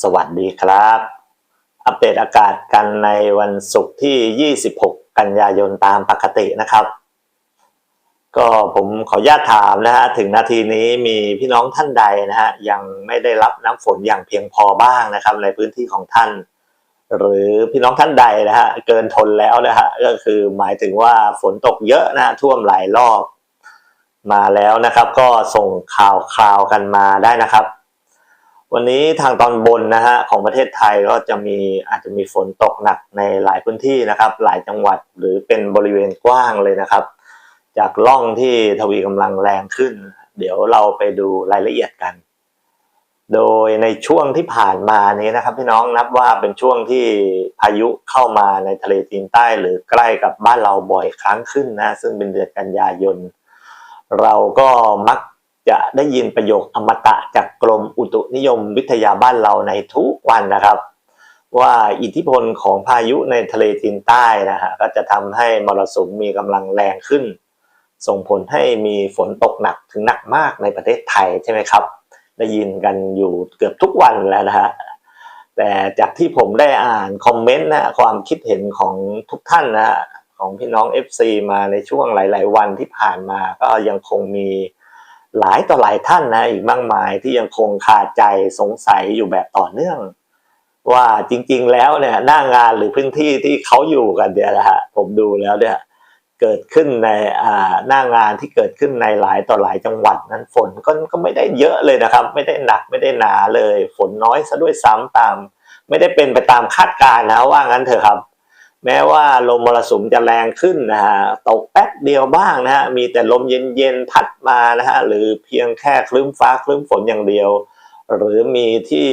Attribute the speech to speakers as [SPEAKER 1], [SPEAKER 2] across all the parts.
[SPEAKER 1] สวัสดีครับ อัปเดตอากาศกันในวันศุกร์ที่ 26 กันยายนตามปกตินะครับ ก็ผมขออนุญาตถามนะฮะถึงนาทีนี้มีพี่น้องท่านใดนะฮะยังไม่ได้รับน้ำฝนอย่างเพียงพอบ้างนะครับ ในพื้นที่ของท่าน หรือพี่น้องท่านใดนะฮะเกินทนแล้วนะฮะก็คือหมายถึงว่าฝนตกเยอะนะฮะท่วมหลายรอบมาแล้วนะครับ ก็ส่งข่าวคราวกันมาได้นะครับ วันนี้ทางตอนบนนะฮะของประเทศไทยก็จะมีอาจจะมีฝนตกหนักในหลายพื้นที่นะครับ หลายจังหวัดหรือเป็นบริเวณกว้างเลยนะครับ จากล่องที่ทวีกำลังแรงขึ้น เดี๋ยวเราไปดูรายละเอียดกัน โดยในช่วงที่ผ่านมานี้นะครับพี่น้องนับว่าเป็นช่วงที่พายุเข้ามาในทะเลจีนใต้ หรือใกล้กับบ้านเราบ่อยครั้งขึ้นนะซึ่งเป็นเดือนกันยายนเราก็มัก จะได้ยินประโยคอมตะจากกรมอุตุนิยมวิทยาบ้านเราในทุกวันนะครับ ว่าอิทธิพลของพายุในทะเลจีนใต้นะฮะก็จะทำให้มรสุมมีกำลังแรงขึ้น ส่งผลให้มีฝนตกหนักถึงหนักมากในประเทศไทยใช่ไหมครับ ได้ยินกันอยู่เกือบทุกวันแล้วนะฮะแต่จากที่ผมได้อ่านคอมเมนต์นะความคิดเห็นของทุกท่านนะฮะของพี่น้อง FC มาในช่วงหลาย ๆ วันที่ผ่านมาก็ยังคงมี หลายต่อหลายท่านนะอีกมากมายที่ยังคงคาใจสงสัยอยู่แบบต่อเนื่อง ว่าจริง ๆ แล้วเนี่ยหน้างานหรือพื้นที่ที่เขาอยู่กันเนี่ยนะฮะผมดูแล้วเนี่ยเกิดขึ้นในอ่าหน้างานที่เกิดขึ้นในหลายต่อหลายจังหวัดนั้นฝนก็ก็ไม่ได้เยอะเลยนะครับ ไม่ได้หนักไม่ได้หนาเลย ฝนน้อยซะด้วยซ้ำตาม ไม่ได้เป็นไปตามคาดการณ์นะว่างั้นเถอะครับ แม้ว่าลมมรสุมจะแรงขึ้นนะฮะตกแป๊บเดียวบ้างนะฮะมีแต่ลมเย็นๆพัดมานะฮะหรือเพียงแค่คลื้มฟ้าคลื้มฝนอย่างเดียว หรือมีที่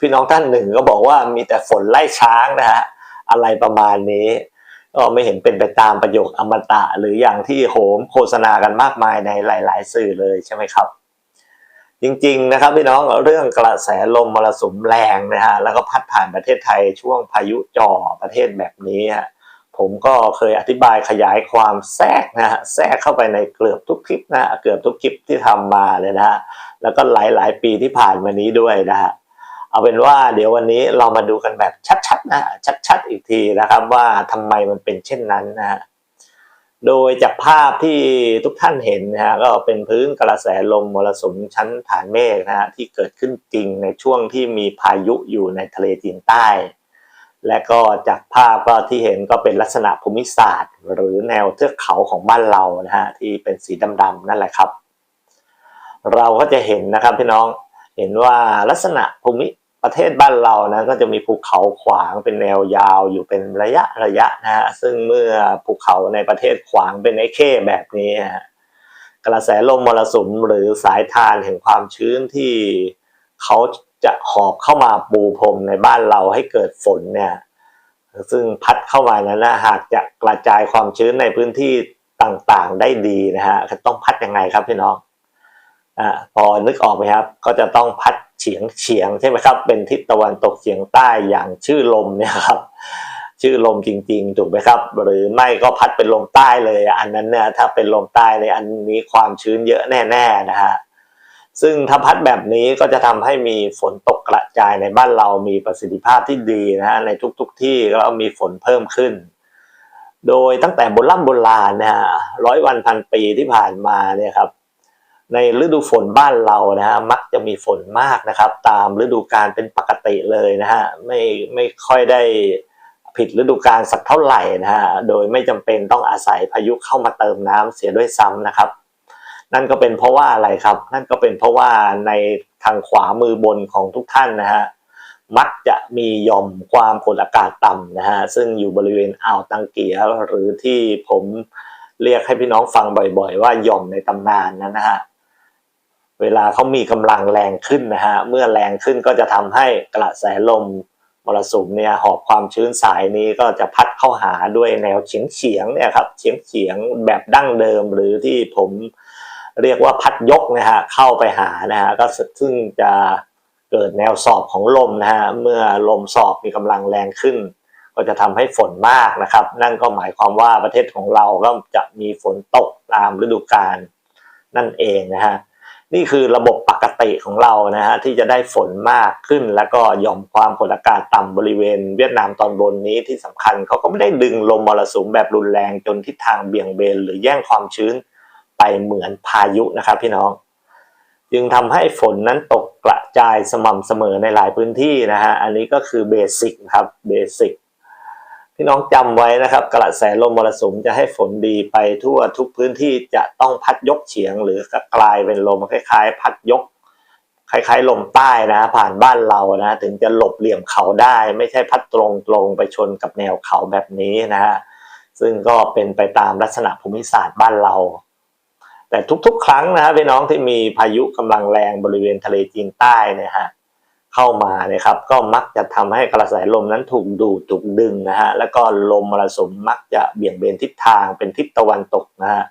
[SPEAKER 1] พี่น้องท่านหนึ่งก็บอกว่ามีแต่ฝนไล่ช้างนะฮะอะไรประมาณนี้ ก็ไม่เห็นเป็นไปตามประโยคอมตะ หรืออย่างที่โหมโฆษณากันมากมายในหลาย ๆ สื่อเลยใช่ไหมครับ จริงๆนะครับพี่น้องเรื่องกระแสลมมรสุมแรงนะฮะแล้วก็พัดผ่านประเทศไทยช่วงพายุจ่อประเทศแบบนี้ฮะผมก็เคยอธิบายขยายความแทรกนะฮะแทรกเข้าไปในเกือบทุกคลิปนะเกือบทุกคลิปที่ทำมาเลยนะฮะแล้วก็หลายๆ ปีที่ผ่านมานี้ด้วยนะฮะเอาเป็นว่าเดี๋ยววันนี้เรามาดูกันแบบชัดๆนะฮะชัดๆอีกทีนะครับว่าทำไมมันเป็นเช่นนั้นนะฮะ โดยจากภาพที่ทุกท่านเห็นนะฮะก็เป็นพื้นกระแสลมมรสุมชั้นฐานเมฆนะฮะที่เกิดขึ้นจริงในช่วงที่มีพายุอยู่ในทะเลจีนใต้ และก็จากภาพก็ที่เห็นก็เป็นลักษณะภูมิศาสตร์ หรือแนวเทือกเขาของบ้านเรานะฮะที่เป็นสีดำๆนั่นแหละครับ เราก็จะเห็นนะครับพี่น้องเห็นว่าลักษณะภูมิ ประเทศบ้านเรานะก็จะมีภูเขาขวางเป็นแนวยาวอยู่เป็นระยะระยะนะฮะซึ่งเมื่อภูเขาในประเทศขวางเป็นไอ้เข้แบบนี้ฮะกระแสลมมรสุมหรือสายทานแห่งความชื้นที่เขาจะหอบเข้ามาปูพรมในบ้านเราให้เกิดฝนเนี่ยซึ่งพัดเข้ามานั้นนะหากจะกระจายความชื้นในพื้นที่ต่างๆได้ดีนะฮะต้องพัดยังไงครับพี่น้องอ่าพอนึกออกไหมครับ ก็จะต้องพัด เฉียงเฉียงใช่ไหมครับ เป็นทิศตะวันตกเฉียงใต้อย่างชื่อลมเนี่ยครับ ชื่อลมจริง ๆ ถูกไหมครับ หรือไม่ก็พัดเป็นลมใต้เลย อันนั้นเนี่ยถ้าเป็นลมใต้ในยอันนี้ความชื้นเยอะแน่ๆนะฮะซึ่งถ้าพัดแบบนี้ก็จะทำให้มีฝนตกกระจายในบ้านเรามีประสิทธิภาพที่ดีนะฮะในทุกๆที่ก็มีฝนเพิ่มขึ้น โดยตั้งแต่โบราณโบราณนะฮะร้อยวันพันปีที่ผ่านมาเนี่ยครับ ในฤดูฝนบ้านเรานะฮะมักจะมีฝนมากนะครับ ตามฤดูกาลเป็นปกติเลยนะฮะไม่ไม่ค่อยได้ผิดฤดูกาลสักเท่าไหร่นะฮะโดยไม่จำเป็นต้องอาศัยพายุเข้ามาเติมน้ำเสียด้วยซ้ำนะครับ นั่นก็เป็นเพราะว่าอะไรครับ นั่นก็เป็นเพราะว่าในทางขวามือบนของทุกท่านนะฮะมักจะมีหย่อมความกดอากาศต่ำนะฮะซึ่งอยู่บริเวณอ่าวตังเกียหรือที่ผมเรียกให้พี่น้องฟังบ่อย ๆ ว่าหย่อมในตำนานนั้นนะฮะ เวลาเขามีกำลังแรงขึ้นนะฮะเมื่อแรงขึ้นก็จะทำให้กระแสลมมรสุมเนี่ยหอบความชื้นสายนี้ก็จะพัดเข้าหาด้วยแนวเฉียงเฉียงเนี่ยครับเฉียงเฉียงแบบดั้งเดิมหรือที่ผมเรียกว่าพัดยกนะฮะเข้าไปหานะฮะก็ซึ่งจะเกิดแนวสอบของลมนะฮะเมื่อลมสอบมีกำลังแรงขึ้น ก็จะทำให้ฝนมากนะครับ นั่นก็หมายความว่าประเทศของเราก็จะมีฝนตกตามฤดูกาลนั่นเองนะฮะ นี่คือระบบปกติของเรานะฮะที่จะได้ฝนมากขึ้น แล้วก็ย่อมความกดอากาศต่ำบริเวณ เวียดนามตอนบนนี้ที่สำคัญเขาก็ไม่ได้ดึงลมมรสุมแบบรุนแรงจนทิศทางเบี่ยงเบนหรือแย่งความชื้นไปเหมือนพายุนะครับพี่น้อง จึงทำให้ฝนนั้นตกกระจายสม่ำเสมอในหลายพื้นที่นะฮะอันนี้ก็คือเบสิกครับเบสิก พี่น้องจำไว้นะครับกระแสลมมรสุมจะให้ฝนดีไปทั่วทุกพื้นที่จะต้องพัดยกเฉียง หรือกลายเป็นลมคล้าย ๆ พัดยก คล้ายๆ ลมใต้นะ ผ่านบ้านเรานะ ถึงจะหลบเหลี่ยมเขาได้ ไม่ใช่พัดตรงๆไปชนกับแนวเขาแบบนี้นะฮะซึ่งก็เป็นไปตามลักษณะภูมิศาสตร์บ้านเรา แต่ทุกๆ ครั้งนะฮะพี่น้องที่มีพายุกำลังแรงบริเวณทะเลจีนใต้เนี่ยฮะ เข้ามานี่ยครับก็มักจะทำให้กระแสลมนั้นถูกดูดถูกดึงนะฮะแล้วก็ลมมรสุมมักจะเบี่ยงเบนทิศทางเป็นทิศตะวันตกนะฮะ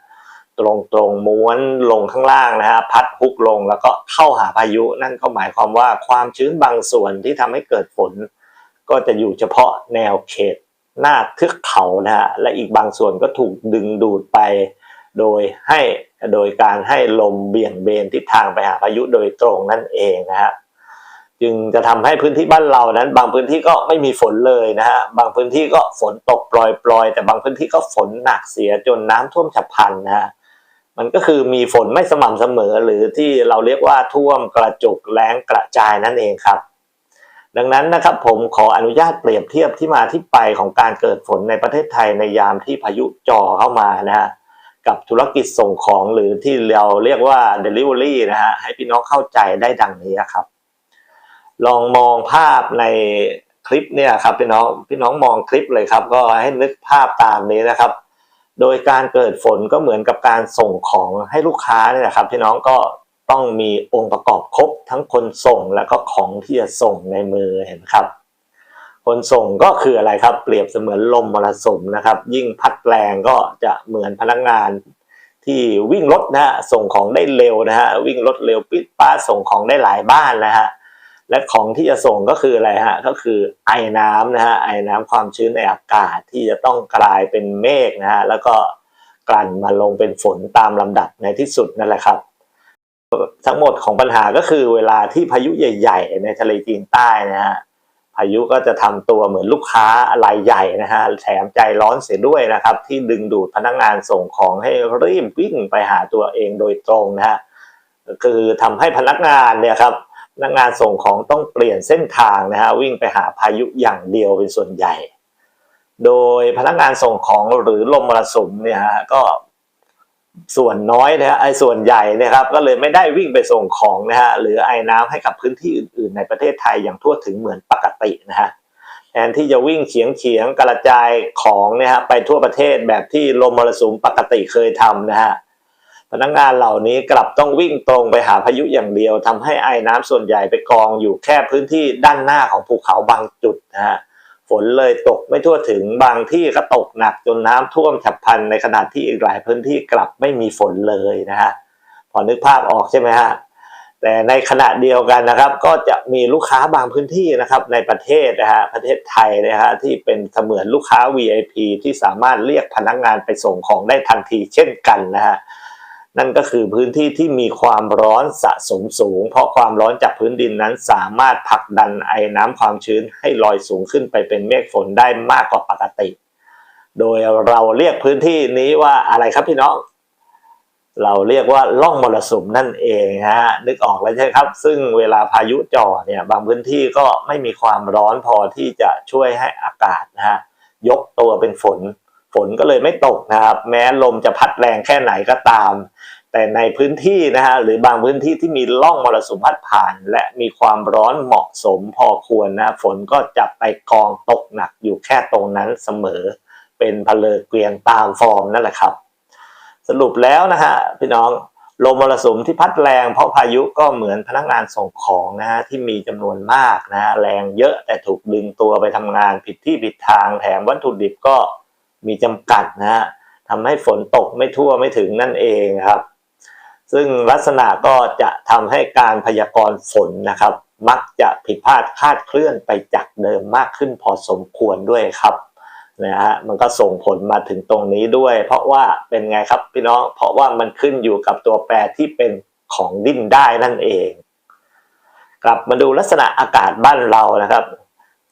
[SPEAKER 1] ตรงตรงๆม้วนลงข้างล่างนะฮะพัดฮุกลงแล้วก็เข้าหาพายุ นั่นก็หมายความว่าความชื้นบางส่วนที่ทำให้เกิดฝน ก็จะอยู่เฉพาะแนวเขตหน้าเทือกเขานะฮะและอีกบางส่วนก็ถูกดึงดูดไป โดยให้โดยการให้ลมเบี่ยงเบนทิศทางไปหาพายุโดยตรงนั่นเองนะฮะ จึงจะทำให้พื้นที่บ้านเรานั้น บางพื้นที่ก็ไม่มีฝนเลยนะฮะบางพื้นที่ก็ฝนตกปล่อยๆ แต่บางพื้นที่ก็ฝนหนักเสียจนน้ำท่วมฉับพลันนะฮะมันก็คือมีฝนไม่สม่ำเสมอหรือที่เราเรียกว่าท่วมกระจุกแล้งกระจายนั่นเองครับ ดังนั้นนะครับผมขออนุญาตเปรียบเทียบที่มาที่ไปของการเกิดฝนในประเทศไทยในยามที่พายุจ่อเข้ามานะฮะกับธุรกิจส่งของหรือที่เราเรียกว่า Delivery นะฮะให้พี่น้องเข้าใจได้ดังนี้ครับ ลองมองภาพในคลิปเนี่ยครับพี่น้องพี่น้องมองคลิปเลยครับ ก็ให้นึกภาพตามนี้นะครับ โดยการเกิดฝนก็เหมือนกับการส่งของให้ลูกค้าเนี่ยนะครับ พี่น้องก็ต้องมีองค์ประกอบครบทั้งคนส่งแล้วก็ของที่จะส่งในมือเห็นครับ คนส่งก็คืออะไรครับ เปรียบเสมือนลมมรสุมนะครับ ยิ่งพัดแรงก็จะเหมือนพนักงานที่วิ่งรถนะฮะส่งของได้เร็วนะฮะวิ่งรถเร็วปิดป้าส่งของได้หลายบ้านนะฮะ และของที่จะส่งก็คืออะไรฮะก็คือไอน้ำนะฮะไอน้ำความชื้นในอากาศที่จะต้องกลายเป็นเมฆนะฮะแล้วก็กลั่นมาลงเป็นฝนตามลำดับในที่สุดนั่นแหละครับ ทั้งหมดของปัญหาก็คือเวลาที่พายุใหญ่ ๆ ในทะเลจีนใต้นะฮะพายุก็จะทำตัวเหมือนลูกค้ารายใหญ่นะฮะแถมใจร้อนเสียด้วยนะครับ ที่ดึงดูดพนักงานส่งของให้รีบวิ่งไปหาตัวเองโดยตรงนะฮะคือทำให้พนักงานเนี่ยครับ นักงานส่งของต้องเปลี่ยนเส้นทางนะฮะวิ่งไปหาพายุอย่างเดียวเป็นส่วนใหญ่ โดยพนักงานส่งของหรือลมมรสุมเนี่ยฮะก็ส่วนน้อยนะฮะไอ้ส่วนใหญ่เนะครับ ก็เลยไม่ได้วิ่งไปส่งของนะฮะหรือไอ้น้ำให้กับพื้นที่อื่น ๆ ในประเทศไทยอย่างทั่วถึงเหมือนปกตินะฮะแทนที่จะวิ่งเฉียงเฉียงกระจายของเนี่ยฮะไปทั่วประเทศแบบที่ลมมรสุมปกติเคยทำนะฮะ พนักงานเหล่านี้กลับต้องวิ่งตรงไปหาพายุอย่างเดียวทำให้ไอ้น้ำส่วนใหญ่ไปกองอยู่แค่พื้นที่ด้านหน้าของภูเขาบางจุดนะฮะฝนเลยตกไม่ทั่วถึงบางที่ก็ตกหนักจนน้ำท่วมฉับพลันในขณะที่อีกหลายพื้นที่กลับไม่มีฝนเลยนะฮะพอนึกภาพออกใช่ไหมฮะแต่ในขณะเดียวกันนะครับก็จะมีลูกค้าบางพื้นที่นะครับในประเทศนะฮะประเทศไทยนะฮะที่เป็นเสมือนลูกค้า VIP ที่สามารถเรียกพนักงานไปส่งของได้ทันทีเช่นกันนะฮะ นั่นก็คือพื้นที่ที่มีความร้อนสะสมสูง เพราะความร้อนจากพื้นดินนั้นสามารถผลักดันไอ้น้ำความชื้นให้ลอยสูงขึ้นไปเป็นเมฆฝนได้มากกว่าปกติ โดยเราเรียกพื้นที่นี้ว่าอะไรครับพี่น้อง เราเรียกว่าล่องมรสุมนั่นเองฮะนึกออกแล้วใช่ครับ ซึ่งเวลาพายุจ่อเนี่ยบางพื้นที่ก็ไม่มีความร้อนพอที่จะช่วยให้อากาศนะฮะยกตัวเป็นฝน ฝนก็เลยไม่ตกนะครับ แม้ลมจะพัดแรงแค่ไหนก็ตาม แต่ในพื้นที่นะฮะหรือบางพื้นที่ที่มีร่องมรสุมพัดผ่าน และมีความร้อนเหมาะสมพอควรนะฝนก็จะไปกองตกหนักอยู่แค่ตรงนั้นเสมอ เป็นพเลอเกวียนตามฟอร์มนั่นแหละครับ สรุปแล้วนะฮะพี่น้องลมมรสุมที่พัดแรงเพราะพายุก็เหมือนพนักงานส่งของนะฮะที่มีจำนวนมากนะฮะแรงเยอะแต่ถูกดึงตัวไปทำงานผิดที่ผิดทางแถมวัตถุดิบก็ มีจำกัดนะฮะทำให้ฝนตกไม่ทั่วไม่ถึงนั่นเองครับ ซึ่งลักษณะก็จะทำให้การพยากรณ์ฝนนะครับ มักจะผิดพลาดคาดเคลื่อนไปจากเดิมมากขึ้นพอสมควรด้วยครับนะฮะมันก็ส่งผลมาถึงตรงนี้ด้วย เพราะว่าเป็นไงครับพี่น้องเพราะว่ามันขึ้นอยู่กับตัวแปรที่เป็นของดิ้นได้นั่นเอง กลับมาดูลักษณะอากาศบ้านเรานะครับ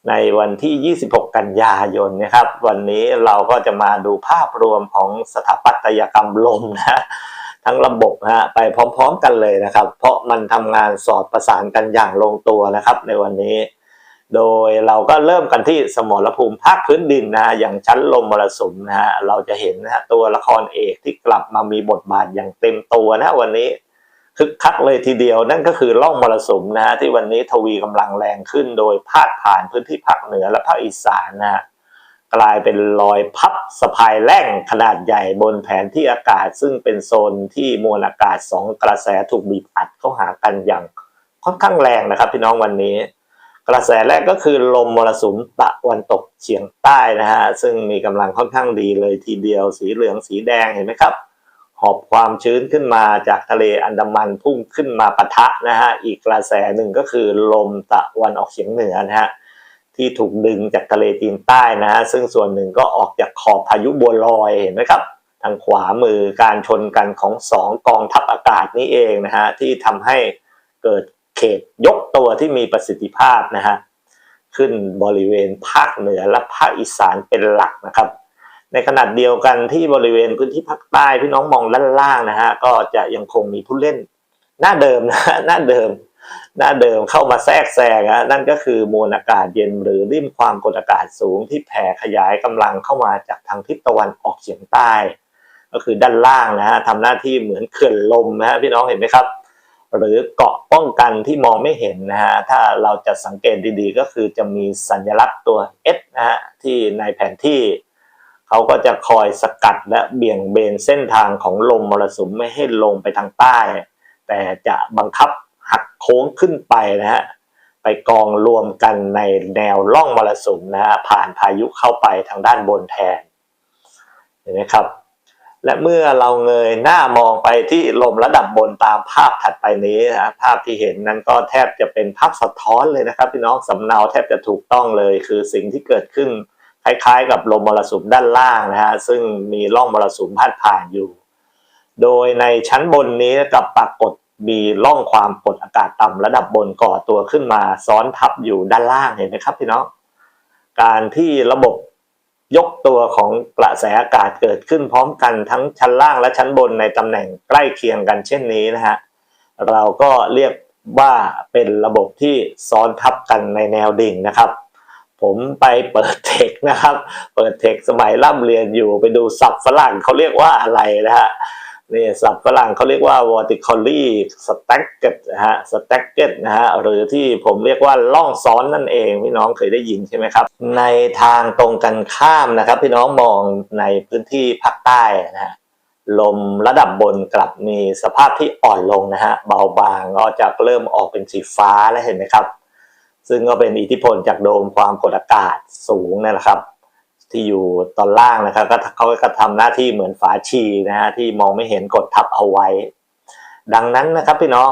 [SPEAKER 1] ในวันที่ 26 กันยายนนะครับ วันนี้เราก็จะมาดูภาพรวมของสถาปัตยกรรมลมนะทั้งระบบนะฮะไปพร้อมๆกันเลยนะครับ เพราะมันทำงานสอดประสานกันอย่างลงตัวนะครับ ในวันนี้ โดยเราก็เริ่มกันที่สมรภูมิภาคพื้นดินนะฮะอย่างชั้นลมมรสุมนะฮะเราจะเห็นนะฮะตัวละครเอกที่กลับมามีบทบาทอย่างเต็มตัวนะวันนี้ คึกคักเลยทีเดียวนั่นก็คือร่องมรสุมนะฮะที่วันนี้ทวีกำลังแรงขึ้นโดยพาดผ่านพื้นที่ภาคเหนือและภาคอีสานนะฮะกลายเป็นรอยพับสะพายแร่งขนาดใหญ่บนแผนที่อากาศ ซึ่งเป็นโซนที่มวลอากาศสองกระแสถูกบีบอัดเข้าหากันอย่างค่อนข้างแรงนะครับ พี่น้องวันนี้ กระแสแรกก็คือลมมรสุมตะวันตกเฉียงใต้นะฮะซึ่งมีกำลังค่อนข้างดีเลยทีเดียวสีเหลืองสีแดงเห็นไหมครับ หอบความชื้นขึ้นมาจากทะเลอันดามันพุ่งขึ้นมาปะทะนะฮะอีกกระแสหนึ่งก็คือลมตะวันออกเฉียงเหนือนะฮะที่ถูกดึงจากทะเลจีนใต้นะฮะซึ่งส่วนหนึ่งก็ออกจากขอบพายุบัวลอยเห็นไหมครับ ทางขวามือการชนกันของสองกองทัพอากาศนี้เองนะฮะที่ทำให้เกิดเขตยกตัวที่มีประสิทธิภาพนะฮะขึ้นบริเวณภาคเหนือและภาคอีสานเป็นหลักนะครับ ในขนาดเดียวกันที่บริเวณพื้นที่ภาคใต้พี่น้องมองด้านล่างนะฮะก็จะยังคงมีผู้เล่นหน้าเดิมนะหน้าเดิม หน้าเดิมเข้ามาแทรกแซงนะนั่นก็คือมวลอากาศเย็นหรือริมความกดอากาศสูงที่แผ่ขยายกำลังเข้ามาจากทางทิศตะวันออกเฉียงใต้ ก็คือด้านล่างนะฮะทำหน้าที่เหมือนเขื่อนลมนะฮะพี่น้องเห็นไหมครับ หรือเกาะป้องกันที่มองไม่เห็นนะฮะถ้าเราจะสังเกตดีๆ ก็คือจะมีสัญลักษณ์ตัว S นะฮะที่ในแผนที่ เขาก็จะคอยสกัดและเบี่ยงเบนเส้นทางของลมมรสุมไม่ให้ลงไปทางใต้ แต่จะบังคับหักโค้งขึ้นไปนะฮะไปกองรวมกันในแนวร่องมรสุมนะฮะผ่านพายุเข้าไปทางด้านบนแทนเห็นไหมครับ และเมื่อเราเงยหน้ามองไปที่ลมระดับบนตามภาพถัดไปนี้นะภาพที่เห็นนั้นก็แทบจะเป็นภาพสะท้อนเลยนะครับพี่น้องสำเนาแทบจะถูกต้องเลยคือสิ่งที่เกิดขึ้น ล้ายๆ กับลมมรสุมด้านล่างนะฮะซึ่งมีร่องมรสุมพาดผ่านอยู่ โดยในชั้นบนนี้กับปรากฏมีร่องความกดอากาศต่ำระดับบนก่อตัวขึ้นมาซ้อนทับอยู่ด้านล่างเห็นไหมครับพี่น้องการที่ระบบยกตัวของกระแสอากาศเกิดขึ้นพร้อมกันทั้งชั้นล่างและชั้นบนในตำแหน่งใกล้เคียงกันเช่นนี้นะฮะเราก็เรียกว่าเป็นระบบที่ซ้อนทับกันในแนวดิ่งนะครับ ผมไปเปิดเทคนะครับ เปิดเทคสมัยร่ำเรียนอยู่ไปดูศัพท์ฝรั่งเขาเรียกว่าอะไรนะฮะนี่ศัพท์ฝรั่งเขาเรียกว่า vertically stacked นะฮะ stacked นะฮะหรือที่ผมเรียกว่าล่องซ้อนนั่นเองพี่น้องเคยได้ยินใช่ไหมครับ ในทางตรงกันข้ามนะครับ พี่น้องมองในพื้นที่ภาคใต้นะฮะลมระดับบนกลับมีสภาพที่อ่อนลงนะฮะเบาบางก็จะเริ่มออกเป็นสีฟ้าแล้วเห็นไหมครับ ซึ่งก็เป็นอิทธิพลจากโดมความกดอากาศสูงนั่นแหละครับ ที่อยู่ตอนล่างนะครับก็เขาก็ทำหน้าที่เหมือนฝาชีนะฮะที่มองไม่เห็นกดทับเอาไว้ ดังนั้นนะครับพี่น้อง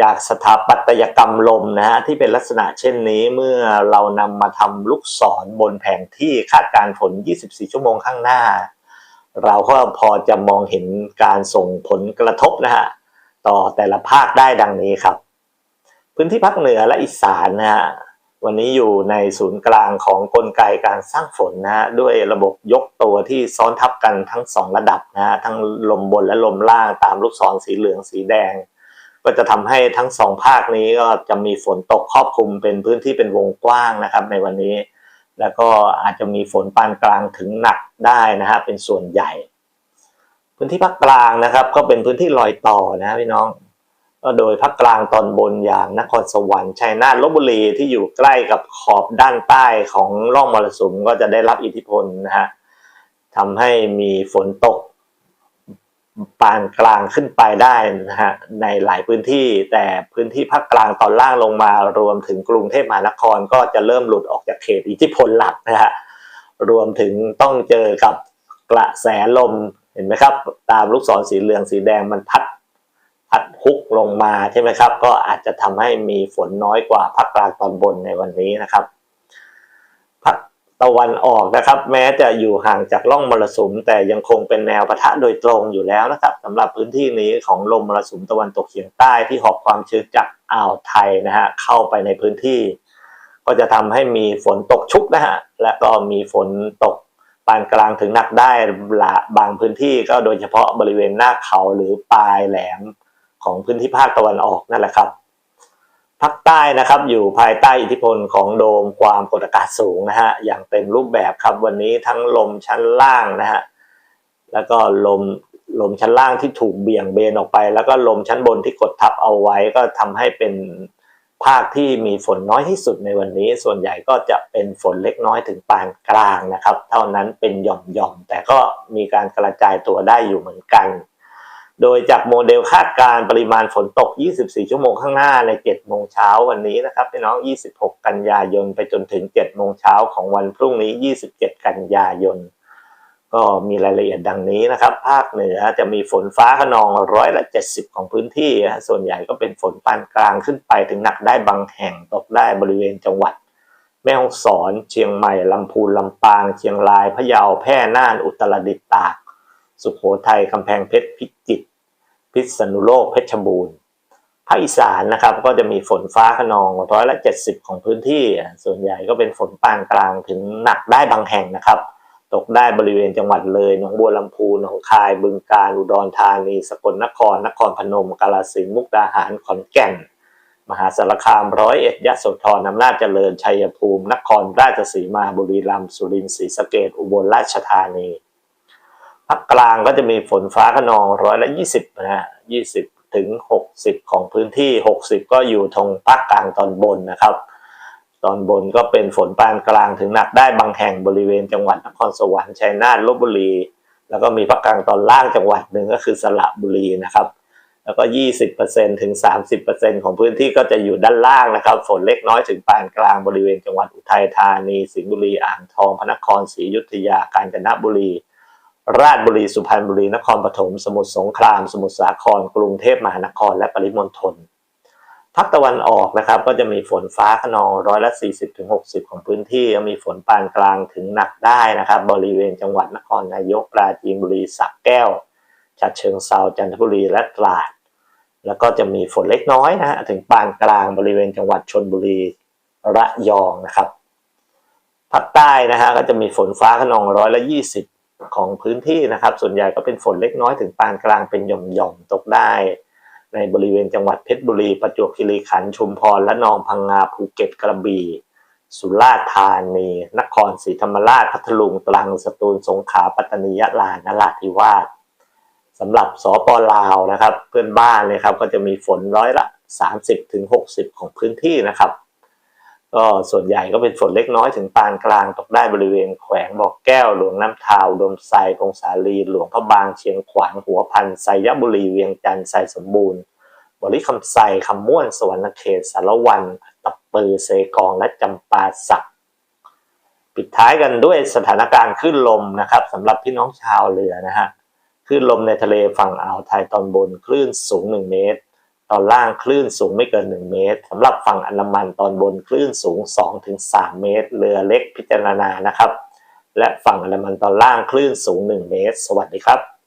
[SPEAKER 1] จากสถาปัตยกรรมลมนะฮะที่เป็นลักษณะเช่นนี้เมื่อเรานำมาทำลูกศรบนแผนที่คาดการณ์ฝน24 ชั่วโมงข้างหน้า เราก็พอจะมองเห็นการส่งผลกระทบนะฮะต่อแต่ละภาคได้ดังนี้ครับ พื้นที่ภาคเหนือและอีสานนะฮะวันนี้อยู่ในศูนย์กลางของกลไกการสร้างฝนนะฮะด้วยระบบยกตัวที่ซ้อนทับกันทั้งสองระดับนะฮะทั้งลมบนและลมล่างตามลูกศรสีเหลืองสีแดง ก็จะทำให้ทั้งสองภาคนี้ก็จะมีฝนตกครอบคลุมเป็นพื้นที่เป็นวงกว้างนะครับ ในวันนี้ แล้วก็อาจจะมีฝนปานกลางถึงหนักได้นะฮะเป็นส่วนใหญ่ พื้นที่ภาคกลางนะครับ ก็เป็นพื้นที่รอยต่อนะพี่น้อง ก็โดยภาคกลางตอนบนอย่างนครสวรรค์ชัยนาทลบบุรีที่อยู่ใกล้กับขอบด้านใต้ของร่องมรสุมก็จะได้รับอิทธิพลนะฮะทำให้มีฝนตกปานกลางขึ้นไปได้นะฮะในหลายพื้นที่ แต่พื้นที่ภาคกลางตอนล่างลงมารวมถึงกรุงเทพมหานครก็จะเริ่มหลุดออกจากเขตอิทธิพลหลักนะฮะรวมถึงต้องเจอกับกระแสลมเห็นไหมครับ ตามลูกศรสีเหลืองสีแดงมันพัด พุกลงมาใช่ไหมครับ ก็อาจจะทำให้มีฝนน้อยกว่าภาคกลางตอนบนในวันนี้นะครับภาคตะวันออกนะครับ แม้จะอยู่ห่างจากร่องมรสุม แต่ยังคงเป็นแนวปะทะโดยตรงอยู่แล้วนะครับสำหรับพื้นที่นี้ของลมมรสุมตะวันตกเฉียงใต้ที่หอบความชื้นจากอ่าวไทยนะฮะเข้าไปในพื้นที่ ก็จะทำให้มีฝนตกชุกนะฮะและก็มีฝนตกปานกลางถึงหนักได้ละบางพื้นที่ก็โดยเฉพาะบริเวณหน้าเขาหรือปลายแหลม ของพื้นที่ภาคตะวันออกนั่นแหละครับภาคใต้นะครับอยู่ภายใต้อิทธิพลของโดมความกดอากาศสูงนะฮะอย่างเต็มรูปแบบครับวันนี้ทั้งลมชั้นล่างนะฮะแล้วก็ลมลมชั้นล่างที่ถูกเบี่ยงเบนออกไป แล้วก็ลมชั้นบนที่กดทับเอาไว้ ก็ทำให้เป็นภาคที่มีฝนน้อยที่สุดในวันนี้ ส่วนใหญ่ก็จะเป็นฝนเล็กน้อยถึงปานกลางนะครับ เท่านั้นเป็นหย่อมๆแต่ก็มีการกระจายตัวได้อยู่เหมือนกัน โดยจากโมเดลคาดการณ์ปริมาณฝนตก 24 ชั่วโมงข้างหน้าใน 7 โมงเช้าวันนี้นะครับพี่น้อง 26 กันยายนไปจนถึง 7 โมงเช้าของวันพรุ่งนี้ 27 กันยายน ก็มีรายละเอียดดังนี้นะครับ ภาคเหนือจะมีฝนฟ้าขนองร้อยละ 70 ของพื้นที่ ส่วนใหญ่ก็เป็นฝนปานกลางขึ้นไปถึงหนักได้บางแห่งตกได้บริเวณจังหวัด แม่ฮ่องสอน เชียงใหม่ ลำพูน ลำปาง เชียงราย พะเยา แพร่ น่าน อุตรดิตถ์ ตาก สุโขทัย กำแพงเพชร พิจิตร พิษณุโลกเพชรบูรณ์ภาคอีสานนะครับก็จะมีฝนฟ้าขนองร้อยละ 70 ของพื้นที่ ส่วนใหญ่ก็เป็นฝนปานกลางถึงหนักได้บางแห่งนะครับ ตกได้บริเวณจังหวัดเลยหนองบัวลำพูหนองคาย บึงกาฬอุดรธานีสกลนคร นครพนม กาฬสินธุ์มุกดาหารขอนแก่น มหาสารคามร้อยเอ็ดยะโสธรอำนาจเจริญชัยภูมิ นครราชสีมาบุรีรัมย์สุรินทร์ศรีสะเกษอุบลราชธานี ภาคกลางก็จะมีฝนฟ้าขนองร้อยละ20นะฮะ20ถึง60ของพื้นที่60ก็อยู่ทางภาคกลางตอนบนนะครับ ตอนบนก็เป็นฝนปานกลางถึงหนักได้บางแห่งบริเวณจังหวัดนครสวรรค์ชัยนาทลบบุรี แล้วก็มีภาคกลางตอนล่างจังหวัดหนึ่งก็คือสระบุรีนะครับ แล้วก็ 20%ถึง 30%ของพื้นที่ก็จะอยู่ด้านล่างนะครับ ฝนเล็กน้อยถึงปานกลางบริเวณจังหวัดอุทัยธานี สิงห์บุรี อ่างทอง พระนครศรีอยุธยากาญจนบุรี ราชบุรีสุพรรณบุรีนครปฐมสมุทรสงคราม สมุทรสาคร กรุงเทพมหานคร และปริมณฑลภาคตะวันออกนะครับก็จะมีฝนฟ้าขนองร้อยละ 40ถึงของพื้นที่มีฝนปานกลางถึงหนักได้นะครับ บริเวณจังหวัดนครนายกปราจีนบุรีสระแก้วฉะเชิงเซาจันทบุรีและตราด แล้วก็จะมีฝนเล็กน้อยนะฮะถึงปานกลางบริเวณจังหวัดชนบุรีระยองนะครับภาคใต้นะฮะก็จะมีฝนฟ้าขนองร้อยละ 20 ของพื้นที่นะครับ ส่วนใหญ่ก็เป็นฝนเล็กน้อยถึงปานกลางเป็นหย่อมๆตกได้ ในบริเวณจังหวัดเพชรบุรี ประจวบคีรีขันธ์ชุมพรและนองพังงาภูเก็ตกระบี่สุราษฎร์ธานีนครศรีธรรมราชพัทลุงตรังสตูลสงขลาปัตตานียะลานราธิวาสสำหรับสปลาวนะครับ เพื่อนบ้านเลยครับก็จะมีฝนร้อยละ 30ถึง60 ของพื้นที่นะครับ ก็ส่วนใหญ่ก็เป็นฝนเล็กน้อยถึงปานกลางตกได้บริเวณแขวงบ่อแก้วหลวงน้ำทาวดมไซพงสาลีหลวงพระบางเชียงขวางหัวพันไซยบุรีเวียงจันทร์ไซสมบูรณ์บริคำไซคำม่วนสวรรณเขตสารวันตับปือเซกองและจำปาสักปิดท้ายกันด้วยสถานการณ์คลื่นลมนะครับสำหรับพี่น้องชาวเรือนะฮะคลื่นลมในทะเลฝั่งอ่าวไทยตอนบนคลื่นสูง 1 เมตร ตอนล่างคลื่นสูงไม่เกิน 1 เมตรสำหรับฝั่งอันดามันตอนบนคลื่นสูง 2-3 เมตร เรือเล็กพิจารณานะครับ และฝั่งอันดามันตอนล่างคลื่นสูง 1 เมตร สวัสดีครับ